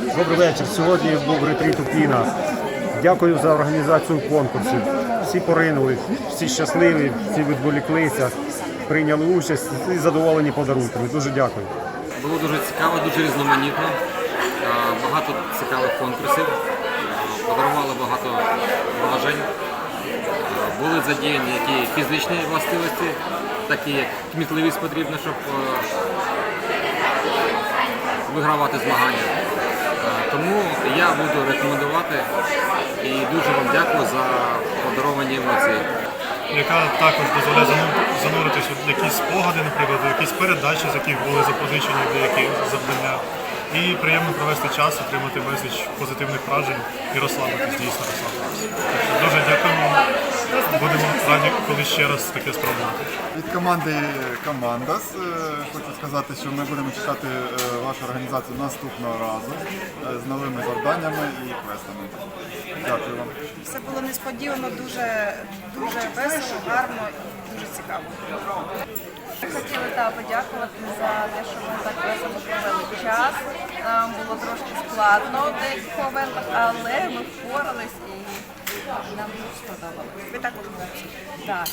Добрий вечір. Сьогодні був ретріт у Піна. Дякую за організацію конкурсів. Всі поринули, всі щасливі, всі відволіклися, прийняли участь і задоволені подарунками. Дуже дякую. Було дуже цікаво, дуже різноманітно. Е, Багато цікавих конкурсів. Е, Подарували багато вражень. Е, Були задіяні які фізичні властивості, такі як кмітливість потрібна, щоб вигравати змагання. Тому я буду рекомендувати і дуже вам дякую за подаровані емоції. яка також дозволяє зануритися в якісь спогади, наприклад, якісь передачі, з яких були запозичені деякі завдання. І приємно провести час, отримати безліч позитивних вражень і розслабитись, дійсно розслабитись. Дуже дякуємо. Будемо раді, коли ще раз таке спробувати. Від команди Командас е, хочу сказати, що ми будемо чекати е, вашу організацію наступного разу е, з новими завданнями і квестами. Дякую вам. Все було несподівано, дуже, дуже весело, гарно і дуже цікаво. Хотіли та подякувати за те, що ми так весело провели час. Нам було трошки складно в деяких моментах, але ми впорались і нам дуже сподобалось. Ви також молодці. Так.